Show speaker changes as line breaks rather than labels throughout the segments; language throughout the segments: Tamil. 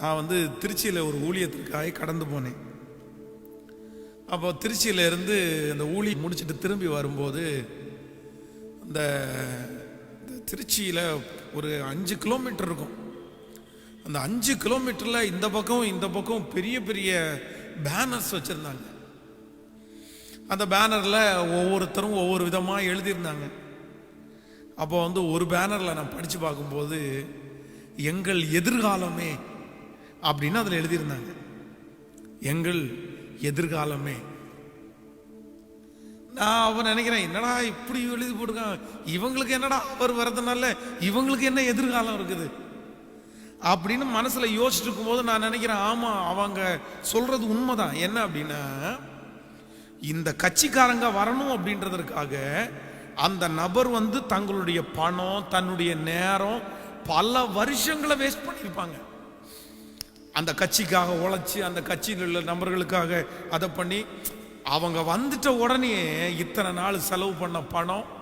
நான் வந்து திருச்சியில் ஒரு ஊழியத்திற்காக கடந்து போனேன். அப்போ திருச்சியிலேருந்து அந்த ஊழி முடிச்சுட்டு திரும்பி வரும்போது அந்த இந்த திருச்சியில் ஒரு அஞ்சு கிலோமீட்டர் இருக்கும். அந்த அஞ்சு கிலோமீட்டரில் இந்த பக்கம் இந்த பக்கம் பெரிய பெரிய பேனர்ஸ் வச்சுருந்தாங்க. அந்த பேனரில் ஒவ்வொருத்தரும் ஒவ்வொரு விதமாக எழுதியிருந்தாங்க. அப்போ வந்து ஒரு பேனரில் நான் படித்து பார்க்கும்போது எங்கள் எதிர்காலமே அப்படின்னு அதில் எழுதியிருந்தாங்க. எங்கள் எதிர்காலமே. நான் அவன் நினைக்கிறேன் என்னடா இப்படி எழுதி போட்டிருக்கான்? இவங்களுக்கு என்னடா அவர் வர்றதுனால இவங்களுக்கு என்ன எதிர்காலம் இருக்குது? அப்படின்னு மனசில் யோசிச்சுட்டு இருக்கும்போது நான் நினைக்கிறேன் ஆமாம் அவங்க சொல்றது உண்மைதான். என்ன அப்படின்னா இந்த கட்சிக்காரங்க வரணும் அப்படின்றதற்காக அந்த நபர் வந்து தங்களுடைய பணம் தன்னுடைய நேரம் பல வருஷங்களை வேஸ்ட் பண்ணியிருப்பாங்க. அந்த கட்சிக்காக உழைச்சி அந்த கட்சியில் உள்ள நபர்களுக்காக அதை பண்ணி அவங்க வந்துட்ட உடனே இத்தனை நாள் செலவு பண்ண பணம்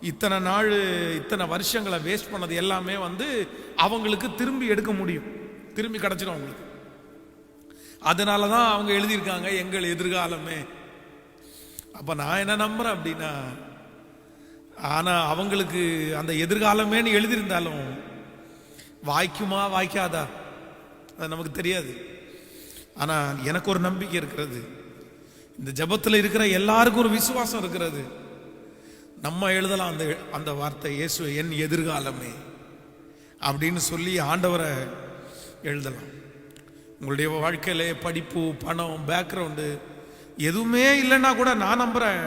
இத்தனை நாள் இத்தனை வருஷங்களை வேஸ்ட் பண்ணது எல்லாமே வந்து அவங்களுக்கு திரும்பி எடுக்க முடியும். திரும்பி கிடச்சிடும் அவங்களுக்கு. அதனால தான் அவங்க எழுதியிருக்காங்க எங்கள் எதிர்காலமே. அப்போ நான் என்ன நம்புறேன் அப்படின்னா ஆனால் அவங்களுக்கு அந்த எதிர்காலமேன்னு எழுதியிருந்தாலும் வாய்க்குமா வாய்க்காதா? அது நமக்கு தெரியாது. ஆனால் எனக்கு ஒரு நம்பிக்கை இருக்கிறது. இந்த ஜெபத்தில் இருக்கிற எல்லாருக்கும் ஒரு விசுவாசம் இருக்கிறது. நம்ம எழுதலாம் அந்த அந்த வார்த்தை இயேசு என் எதிர்காலமே அப்படின்னு சொல்லி ஆண்டவரை எழுதலாம். உங்களுடைய வாழ்க்கையில் படிப்பு பணம் பேக்ரவுண்டு எதுவுமே இல்லைன்னா கூட நான் நம்புகிறேன்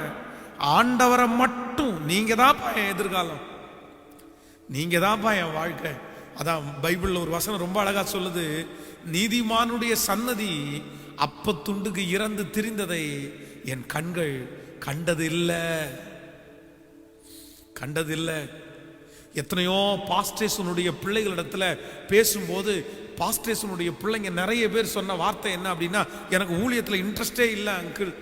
ஆண்டவரை மட்டும். நீங்கள் தான் என் எதிர்காலம். நீங்கள் தான்ப்பா என் வாழ்க்கை. அதான் பைபிளில் ஒரு வசனம் ரொம்ப அழகாக சொல்லுது நீதிமானுடைய சன்னதி அப்பத்துண்டுக்கு இறந்து திரிந்ததை என் கண்கள் கண்டது இல்லை கண்டது இல்லை எத்தனையோ பாஸ்டேசனுடைய பிள்ளைகளிடத்துல பேசும்போது பாஸ்டேசனுடைய பிள்ளைங்க நிறைய பேர் சொன்ன வார்த்தை என்ன அப்படின்னா எனக்கு ஊழியத்தில் இன்ட்ரெஸ்டே இல்லை அங்கிள்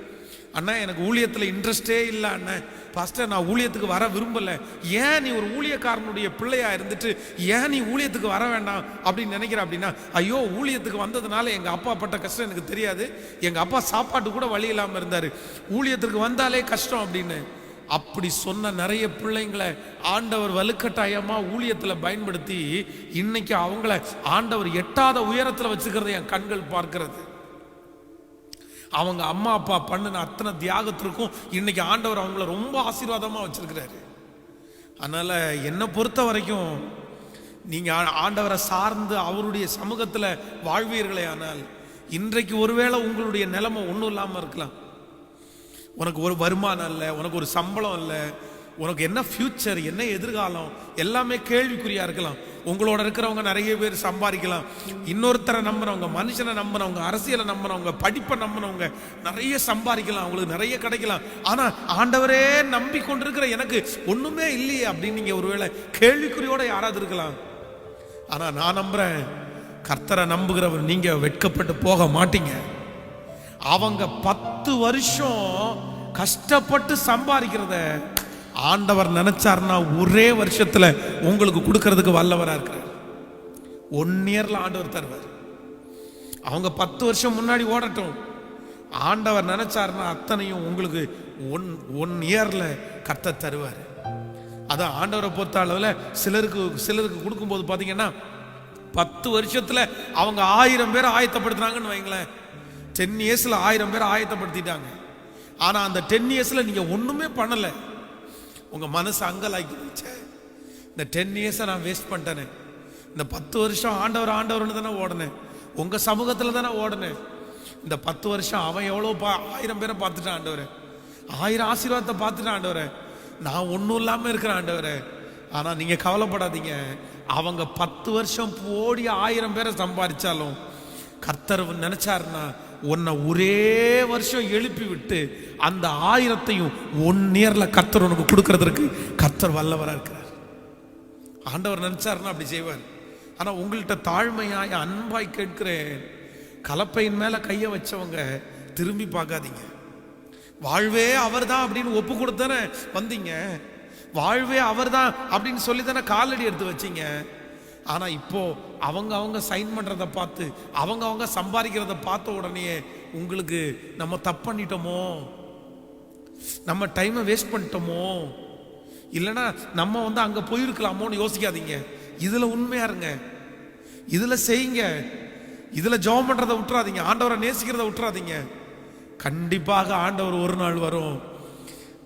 அண்ணா எனக்கு ஊழியத்தில் இன்ட்ரெஸ்டே இல்லை அண்ணன் பாஸ்டர் நான் ஊழியத்துக்கு வர விரும்பலை. ஏன் நீ ஒரு ஊழியக்காரனுடைய பிள்ளையா இருந்துட்டு ஏன் நீ ஊழியத்துக்கு வர வேண்டாம்? அப்படின்னு நினைக்கிற அப்படின்னா ஐயோ ஊழியத்துக்கு வந்ததுனால எங்கள் அப்பா பட்ட கஷ்டம் எனக்கு தெரியாது. எங்கள் அப்பா சாப்பாட்டு கூட வழி இல்லாமல் இருந்தார். ஊழியத்துக்கு வந்தாலே கஷ்டம் அப்படின்னு. அப்படி சொன்ன நிறைய பிள்ளைங்களை ஆண்டவர் வலுக்கட்டாயமாக ஊழியத்தில் பயன்படுத்தி இன்னைக்கு அவங்கள ஆண்டவர் எட்டாத உயரத்தில் வச்சுக்கிறத என் கண்கள் பார்க்கிறது. அவங்க அம்மா அப்பா பண்ணின அத்தனை தியாகத்திற்கும் இன்னைக்கு ஆண்டவர் அவங்கள ரொம்ப ஆசீர்வாதமாக வச்சிருக்கிறாரு. அதனால் என்னை பொறுத்த வரைக்கும் நீங்கள் ஆண்டவரை சார்ந்து அவருடைய சமூகத்தில் வாழ்வீர்களே ஆனால் இன்றைக்கு ஒருவேளை உங்களுடைய நிலைமை ஒன்றும் இல்லாமல் இருக்கலாம். உனக்கு ஒரு வருமானம் இல்லை உனக்கு ஒரு சம்பளம் இல்லை உனக்கு என்ன ஃப்யூச்சர் என்ன எதிர்காலம் எல்லாமே கேள்விக்குறியாக இருக்கலாம். உங்களோட இருக்கிறவங்க நிறைய பேர் சம்பாதிக்கலாம். இன்னொருத்தரை நம்பினவங்க மனுஷனை நம்பினவங்க அரசியலை நம்பினவங்க படிப்பை நம்பினவங்க நிறைய சம்பாதிக்கலாம் அவங்களுக்கு நிறைய கிடைக்கலாம். ஆனால் ஆண்டவரே நம்பி கொண்டிருக்கிற எனக்கு ஒன்றுமே இல்லையே அப்படின்னு நீங்க ஒருவேளை கேள்விக்குறியோட யாராவது இருக்கலாம். ஆனால் நான் நம்புறேன் கர்த்தரை நம்புகிறவர் நீங்க வெட்கப்பட்டு போக மாட்டீங்க. அவங்க பத்து வருஷம் கஷ்டப்பட்டு சம்பாதிக்கிறத ஆண்டவர் நினைச்சார்னா ஒரே வருஷத்துல உங்களுக்கு கொடுக்கறதுக்கு வல்லவராக இருக்கிறார். ஒன் இயர்ல ஆண்டவர் தருவார். அவங்க பத்து வருஷம் முன்னாடி ஓடட்டும். ஆண்டவர் நினைச்சார்னா அத்தனையும் உங்களுக்கு ஒன் ஒன் இயர்ல கத்த தருவார். அதான் ஆண்டவரை பொறுத்த அளவில் சிலருக்கு சிலருக்கு கொடுக்கும்போது பார்த்தீங்கன்னா பத்து வருஷத்துல அவங்க ஆயிரம் பேர் ஆயத்தப்படுத்துறாங்கன்னு வைங்களேன். டென் இயர்ஸ்ல ஆயிரம் பேர் ஆயத்தப்படுத்திட்டாங்க. ஆனா அந்த டென் இயர்ஸ்ல நீங்க ஒண்ணுமே பண்ணலை. உங்கள் மனசு அங்கலாக்கி இந்த டென் இயர்ஸை நான் வேஸ்ட் பண்ணிட்டேனே. இந்த பத்து வருஷம் ஆண்டவர் ஆண்டவர்னு தானே ஓடினேன். உங்கள் சமூகத்தில் தானே ஓடினேன். இந்த பத்து வருஷம் அவன் எவ்வளோ பா ஆயிரம் பேரை பார்த்துட்டான் ஆண்டவரே. ஆயிரம் ஆசீர்வாதத்தை பார்த்துட்டான் ஆண்டவரே. நான் ஒன்றும் இல்லாமல் இருக்கிறேன் ஆண்டவரே. ஆனால் நீங்கள் கவலைப்படாதீங்க. அவங்க பத்து வருஷம் ஓடி ஆயிரம் பேரை சம்பாதிச்சாலும் கர்த்தர் நினச்சாருன்னா உன்னை ஒரே வருஷம் எழுப்பி விட்டு அந்த ஆயிரத்தையும் ஒன் இயர்ல கத்தர் உனக்கு கொடுக்கறதற்கு கத்தர் வல்லவராக இருக்கிறார். ஆண்டவர் நினைச்சாருன்னா அப்படி செய்வார். ஆனா உங்கள்கிட்ட தாழ்மையாய் அன்பாய் கேட்கிறேன். கலப்பையின் மேல கையை வச்சவங்க திரும்பி பார்க்காதீங்க. வாழ்வே அவர் தான் அப்படின்னு ஒப்பு கொடுத்தானே வந்தீங்க. வாழ்வே அவர்தான் அப்படின்னு சொல்லி தானே காலடி எடுத்து வச்சீங்க. ஆனால் இப்போ அவங்க அவங்க சைன் பண்ணுறதை பார்த்து அவங்க அவங்க சம்பாதிக்கிறத பார்த்த உடனே உங்களுக்கு நம்ம தப்பு பண்ணிட்டோமோ? நம்ம டைமை வேஸ்ட் பண்ணிட்டோமோ? இல்லைன்னா நம்ம வந்து அங்கே போயிருக்கலாமோன்னு யோசிக்காதீங்க. இதில் உண்மையா இருங்க. இதில் செய்யுங்க. இதில் ஜெபம் பண்ணுறதை விட்டுறாதீங்க. ஆண்டவரை நேசிக்கிறத விட்டுறாதீங்க. கண்டிப்பாக ஆண்டவர் ஒரு நாள் வரும்.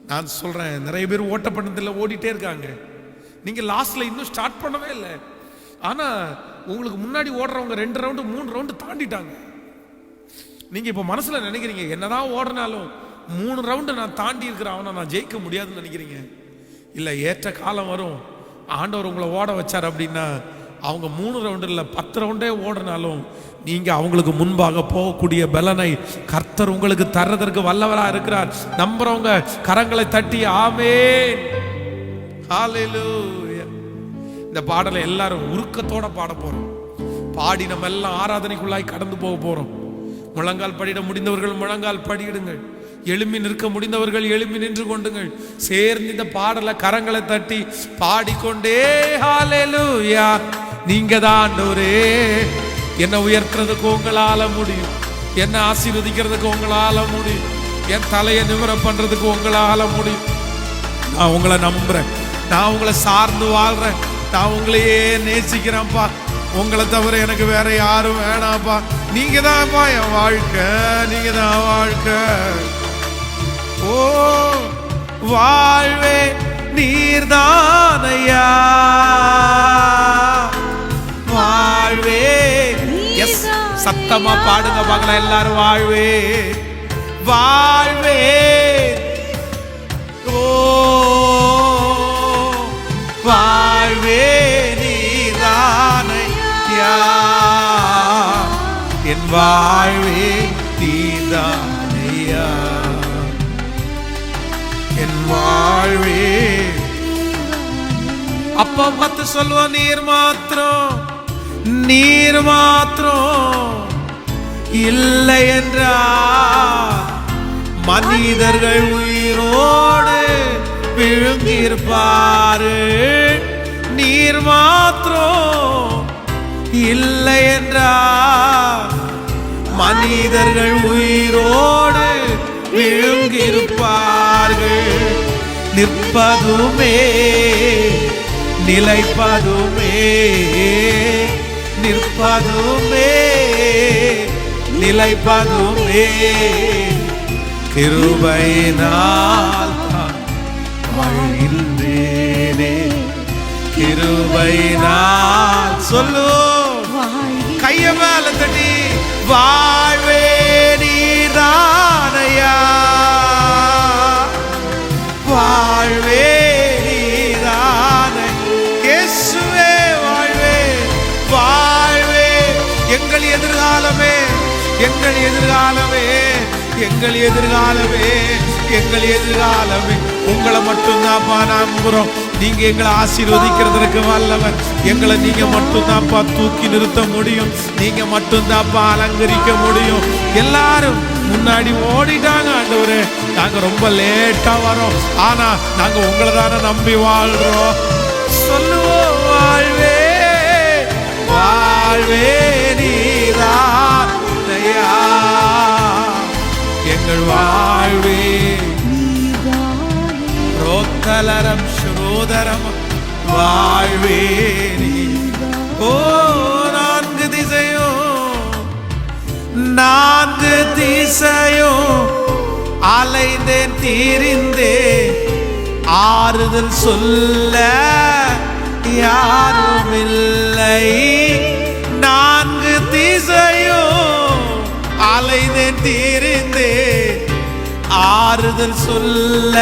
நான் சொல்கிறேன் நிறைய பேர் ஓட்டப்பட்டதில் ஓடிட்டே இருக்காங்க. நீங்கள் லாஸ்ட்டில் இன்னும் ஸ்டார்ட் பண்ணவே இல்லை. ஆனால் உங்களுக்கு முன்னாடி ஓடுறவங்க ரெண்டு ரவுண்டு மூணு ரவுண்டு தாண்டிட்டாங்க. நீங்கள் இப்போ மனசில் நினைக்கிறீங்க என்னதான் ஓடினாலும் மூணு ரவுண்டு நான் தாண்டி இருக்கிற அவனை நான் ஜெயிக்க முடியாதுன்னு நினைக்கிறீங்க? இல்லை ஏற்ற காலம் வரும். ஆண்டவர் உங்களை ஓட வச்சார் அப்படின்னா அவங்க மூணு ரவுண்டு இல்லை பத்து ரவுண்டே ஓடினாலும் நீங்கள் அவங்களுக்கு முன்பாக போகக்கூடிய பலனை கர்த்தர் உங்களுக்கு தர்றதற்கு வல்லவராக இருக்கிறார். நம்புறவங்க கரங்களை தட்டி ஆமே ஹalleluya. இந்த பாடலை எல்லாரும் உருக்கத்தோட பாட போறோம். பாடி நம்ம எல்லாம் ஆராதனைக்குள்ளாய் கடந்து போக போறோம். முழங்கால் படிட முடிந்தவர்கள் முழங்கால் படியிடுங்கள். எழும்பி நிற்க முடிந்தவர்கள் எழும்பி நின்று கொண்டுங்கள். சேர்ந்து இந்த பாடலை கரங்களை தட்டி பாடிக்கொண்டே ஹalleluya. நீங்க தான் ஒரே என்ன உயர்த்துறதுக்கு உங்களால முடியும். என்ன ஆசீர்வதிக்கிறதுக்கு உங்களால முடியும். என் தலையை நிவர பண்றதுக்கு உங்களால முடியும். நான் உங்களை நம்புறேன். நான் உங்களை சார்ந்து வாழ்றேன். நான் உங்களையே நேசிக்கிறேன்ப்பா. உங்களை தவிர எனக்கு வேற யாரும் வேணாம்ப்பா. நீங்க தான்ப்பா என் வாழ்க்கை நீங்க தான் வாழ்க்கை. ஓ வாழ்வே நீர்தானையா? வாழ்வே. எஸ் சத்தமா பாடுங்க பார்க்கலாம் எல்லாரும் வாழ்வே. வாழ்வே. வாழ்வே நீதானையா என் வாழ்வே அப்பா பார்த்து சொல்லுவோம் நீர் மாத்திரம் நீர் மாத்திரம் இல்லை என்றால் மனிதர்கள் உயிரோடு விழுங்கியிருப்பாரு நீர் மாத்திரம் இல்லை என்றால் மனிதர்கள் உயிரோடு விழுங்கியிருப்பார்கள். நிற்பதுமே நிலைப்பதுமே நிற்பதுமே நிலைப்பதுமே. கிருபையினால் தான் வாழ்கின்றேனே கிருபையினால் சொல்லு. கைய மேல தட்டி வாழ்வே நீதானையா வாழ்வே நீதானை இயேசுவே வாழ்வே வாழ்வே எங்கள் எதிர்காலமே எங்கள் எதிர்காலமே எங்கள் எதிர்காலமே. எங்கள் எதிராலமே உங்களை மட்டும்தான்ப்பா நம்புறோம் நீங்க எங்களை ஆசீர்வதிக்கிறதுக்கு வல்லவர். எங்களை நீங்க மட்டும்தான்ப்பா தூக்கி நிறுத்த முடியும். நீங்க மட்டும்தான்ப்பா அலங்கரிக்க முடியும். எல்லாரும் முன்னாடி ஓடிட்டாங்க ஆண்டவரே. நாங்க ரொம்ப லேட்டா வரோம். ஆனா நாங்க உங்களை தானே நம்பி வாழ்றோம். சொல்லுவோம் வாழ்வே வாழ்வே நீதான் எங்கள் வாழ்வே ரோத்தலரம் ஸ்ரோதரம் வாழ்வே ஓ நான்கு திசையோ நான்கு திசையோ அலைந்தேன் தீரிந்தே ஆறுதல் சொல்ல யாரும் இல்லை நான்கு திசையோ அலைந்தேன் தீரிந்தே ஆறுதல் சொல்ல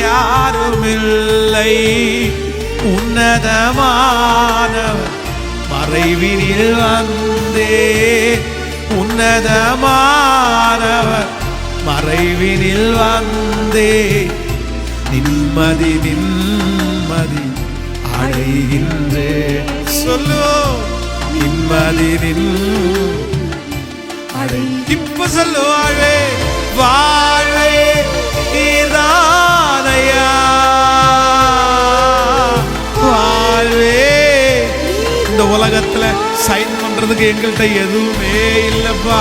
யாரும் இல்லை உன்னதமானவர் மறைவினில் வந்தே. உன்னதமானவர் மறைவினில் வந்தே. நிம்மதி நிம்மதி அடைகின்றே. சொல்லு. நிம்மதி நின் அடை இப்ப சொல்லு வாழ்வே உலகத்துல சைன் பண்றதுக்கு எங்கள்கிட்ட எதுவுமே இல்லப்பா.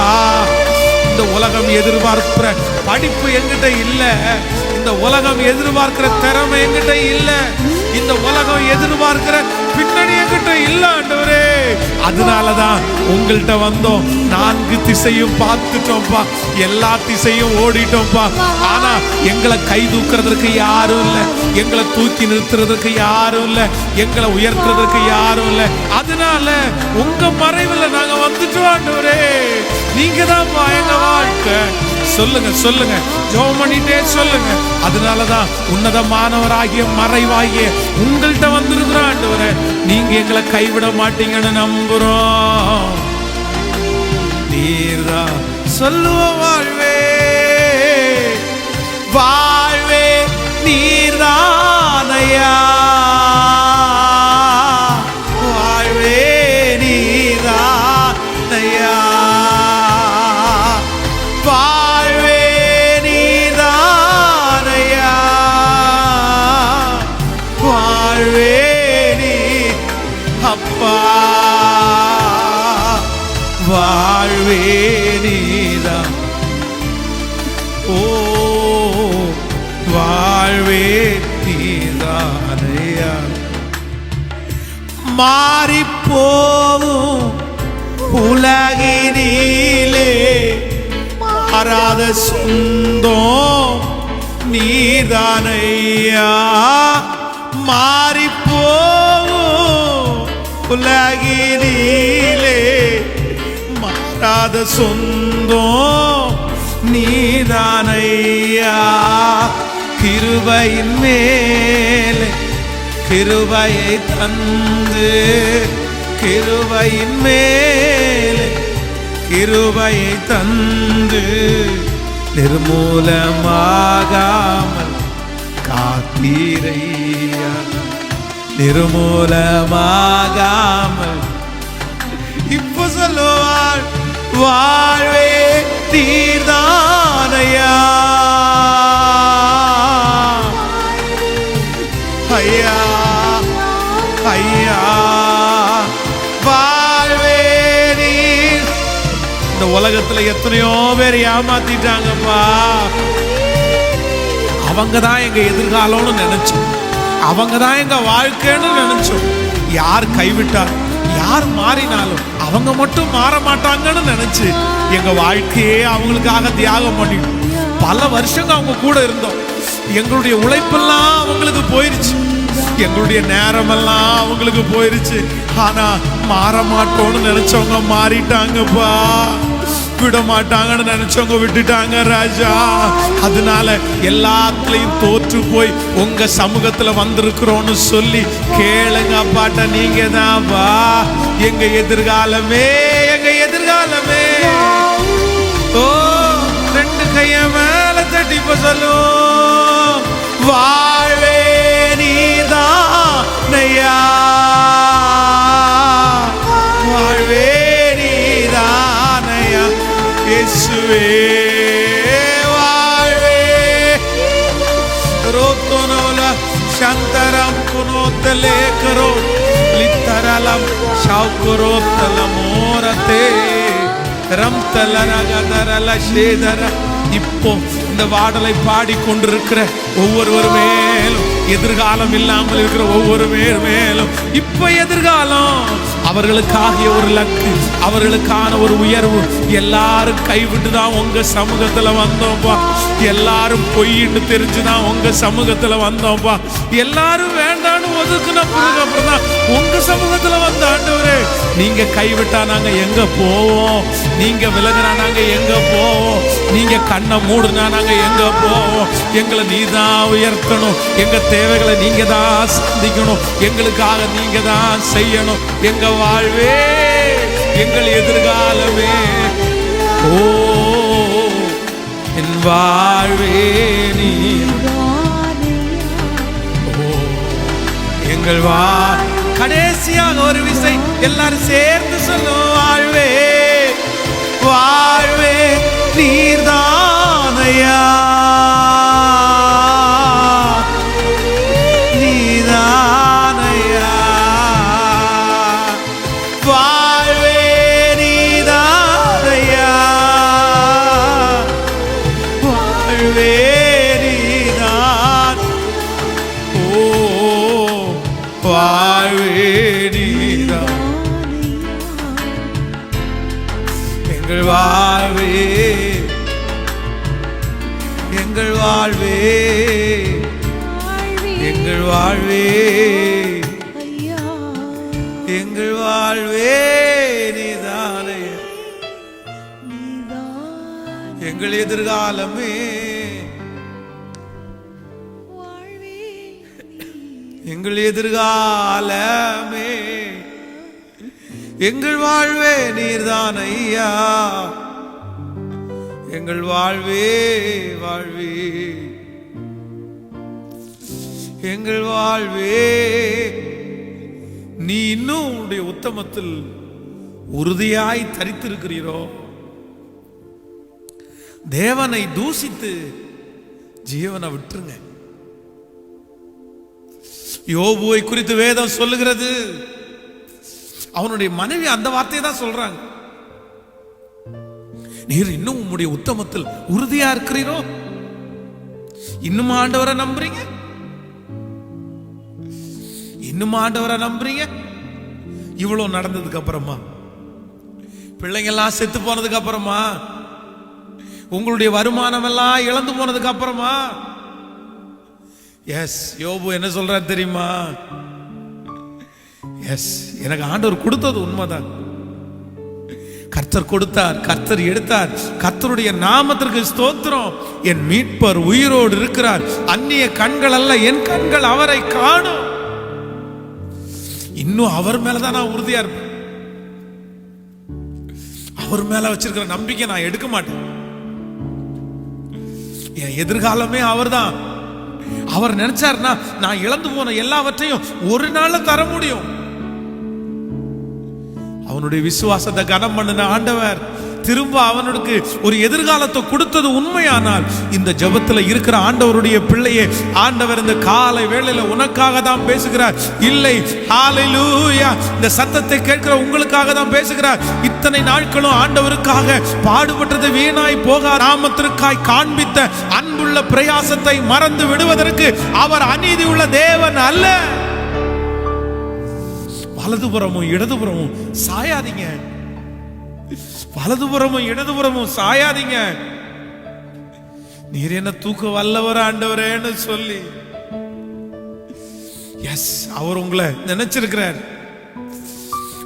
இந்த உலகம் எதிர்பார்க்கிற படிப்பு எங்கிட்ட இல்ல. இந்த உலகம் எதிர்பார்க்கிற திறமை எங்கிட்ட இல்லை. இந்த உலகம் எதிர்பார்க்கிற பின்னணி என்கிட்ட இல்ல ஆண்டவரே. அதனாலதான் உங்கள்கிட்ட வந்தோம். நான்கு திசையும் பார்த்துட்டோம்ப்பா எல்லா திசையும் ஓடிட்டோம்ப்பா ஆனா எங்களை கை தூக்குறதுக்கு யாரும் இல்ல. எங்களை தூக்கி நிறுத்துறதுக்கு யாரும் இல்ல. எங்களை உயர்த்துறதுக்கு யாரும் இல்ல. அதனால உங்க மறைவுல நாங்க வந்துட்டோம் ஆண்டவரே. நீங்க தான் எங்க வாழ்க்கை. சொல்லுங்க சொல்லுங்க. ஜோம் பண்ணிட்டே சொல்லுங்க. அதனாலதான் உன்னதமானவராகிய மறைவாகிய உங்கள்கிட்ட வந்திருக்கிறோம் ஆண்டவரே நீங்க எங்களை கைவிட மாட்டீங்கன்னு நம்புறோம். நீர்தான் சொல்லுவோம் வாழ்வே. மாறிப்போவும். உலகினிலே மாறாத சொந்தம் நீதானையா? மாறிப்போவும். உலகினிலே மாறாத சொந்தம் நீதானையா? கிருபையின் மேலே கிருபையை தந்து கிருபையின் மேலே கிருபையை தந்து நிர்மூலமாகாமல் காத்தீரையா. நிர்மூலமாகாமல் இப்போ சொல்லுவாள் வாழ்வே தீர்தானையா உலகத்துல எத்தனையோ பேர் ஏமாத்திட்டாங்கப்பா. அவங்க தான் எங்க எதிர்காலம்னு நினைச்சோம். அவங்க தான் எங்க வாழ்க்கைன்னு நினைச்சோம். யார் கைவிட்டார் யார் மாறினாலும் அவங்க மட்டும் மாற மாட்டாங்கன்னு நினைச்சு எங்க வாழ்க்கையே அவங்களுக்காக தியாகம் பண்ணிடும் பல வருஷங்க அவங்க கூட இருந்தோம். எங்களுடைய உழைப்பெல்லாம் அவங்களுக்கு போயிருச்சு. எங்களுடைய நேரமெல்லாம் அவங்களுக்கு போயிருச்சு. ஆனா மாற மாட்டோம்னு நினைச்சவங்க மாறிட்டாங்கப்பா. விட மாட்டாங்கன்னு நினைச்சவங்க விட்டுட்டாங்க ராஜா. அதனால எல்லாத்துலயும் தோற்று போய் உங்க சமூகத்துல வந்திருக்கிறோம்னு சொல்லி கேளுங்க அப்பாட்ட நீங்க தான் வா. எங்க எதிர்காலமே எங்க எதிர்காலமே. ஓ ரெண்டு கைய மேல தட்டி இப்ப சொல்லுவோம் வாழ்வே நீதான் நையா. இயேசுவே வாழ்வே ரோத்தோனோல சந்தரம் குனோத்தலே கரோ லித்தரலம் ஷாவுக்குரோத்தல மோரத்தே ரம்தல ரகதரல சேதர இப்போ இந்த பாடலை பாடிக்கொண்டிருக்கிற ஒவ்வொருவர் மேலும் எதிர்காலம் இல்லாமல் இருக்கிற ஒவ்வொரு பேர் மேலும் இப்போ எதிர்காலம் அவர்களுக்காகிய ஒரு லக்கு அவர்களுக்கான ஒரு உயர்வு. எல்லாரும் கைவிட்டு தான் உங்க சமூகத்துல வந்தோம்ப்பா எல்லாரும் பொய்ன்னு தெரிஞ்சுதான் உங்க சமூகத்துல வந்தோம்ப்பா எல்லாரும் வேண்டான்னு ஒதுக்குன பிறகு அப்புறம் தான் உங்க சமூகத்துல வந்த ஆண்டவரே நீங்க கைவிட்டா நாங்க எங்க போவோம்? நீங்க விலகினா நாங்க எங்க போவோம்? நீங்க கண்ணை மூடுனா நாங்க எங்க போவோம்? எங்களை நீ தான் உயர்த்தணும். எங்க தேவைகளை நீங்க தான் சந்திக்கணும். எங்களுக்காக நீங்க தான் செய்யணும். எங்க வாழ்வே எங்கள் எதிர்காலமே. ஓ என் வாழ்வே நீ ஓ எங்கள் வா கடைசியாக ஒரு விசை எல்லாரும் சேர்ந்து சொல்லும் வாழ்வே வாழ்வே நீர்தான். எங்கள் வாழ்வே. எங்கள் வாழ்வே நீதானே. எங்கள் எதிர்காலமே. எங்கள் எதிர்காலமே. எங்கள் வாழ்வே நீர்தான் ஐயா. எங்கள் வாழ்வே வாழ்வே. எங்கள் வாழ்வே நீ இன்னும் உன்னுடைய உத்தமத்தில் உறுதியாய் தரித்திருக்கிறீரோ? தேவனை தூசித்து ஜீவனை விட்டுருங்க. யோபுவை குறித்து வேதம் சொல்லுகிறது. அவனுடைய மனைவி அந்த வார்த்தையை தான் சொல்றாங்க. நீர் இன்னும் உம்முடைய உத்தமத்தில் உறுதியா இருக்கிறீரோ? இன்னும் ஆண்டவரை நம்புறீங்க? இன்னும் ஆண்டவரை நம்புறீங்க? இவ்வளவு நடந்ததுக்கு அப்புறமா? பிள்ளைங்க எல்லாம் செத்து போனதுக்கு அப்புறமா? உங்களுடைய வருமானம் எல்லாம் இழந்து போனதுக்கு அப்புறமா? எஸ் யோபு என்ன சொல்றாரு தெரியுமா? எஸ் எனக்கு ஆண்டவர் கொடுத்தது உண்மைதான். கர்த்தர் கொடுத்தார் கர்த்தர் எடுத்தார். கர்த்தருடைய நாமத்திற்கு ஸ்தோத்திரம். என் மீட்பர் உயிரோடு இருக்கிறார். அந்நிய கண்கள் அல்ல என் கண்கள் அவரை காணும். இன்னும் அவர் மேலதான் நான் உறுதியா இருப்பேன். அவர் மேல வச்சிருக்கிற நம்பிக்கை நான் எடுக்க மாட்டேன். என் எதிர்காலமே அவர்தான். அவர் நினைச்சாருன்னா நான் இழந்து போன எல்லாவற்றையும் ஒரு நாள்ல தர முடியும். அவனுடைய விசுவாசத்தை கனம் பண்ணின ஆண்டவர் திரும்ப அவனுக்கு ஒரு எதிர்காலத்தை கொடுத்தது உண்மையானால் இந்த ஜபத்தில் இருக்கிற ஆண்டவருடைய பிள்ளையே ஆண்டவர் இந்த காலை வேளையில் உனக்காக தான் பேசுகிறார். இல்லை ஹalleluya. இந்த சத்தத்தை கேட்கிற உங்களுக்காக தான் பேசுகிறார். இத்தனை நாட்களும் ஆண்டவருக்காக பாடுபட்டது வீணாய் போக ராமத்திற்காய் காண்பித்த அன்புள்ள பிரயாசத்தை மறந்து விடுவதற்கு அவர் அநீதி உள்ள தேவன் அல்ல. வலதுபுறமும் இடதுபுறமும் சாயாதீங்க. வலதுபுறமும் இடதுபுறமும் சாயாதீங்க. நீர் என்ன தூக்க வல்லவர் ஆண்டவரேன்னு சொல்லி. எஸ் அவர் உங்களை நினைச்சிருக்கிறார்.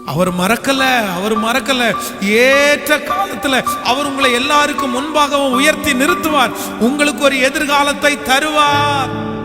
அவர் மறக்கல அவர் மறக்கல. ஏற்ற காலத்துல அவர் உங்களை எல்லாருக்கும் முன்பாகவும் உயர்த்தி நிறுத்துவார். உங்களுக்கு ஒரு எதிர்காலத்தை தருவார்.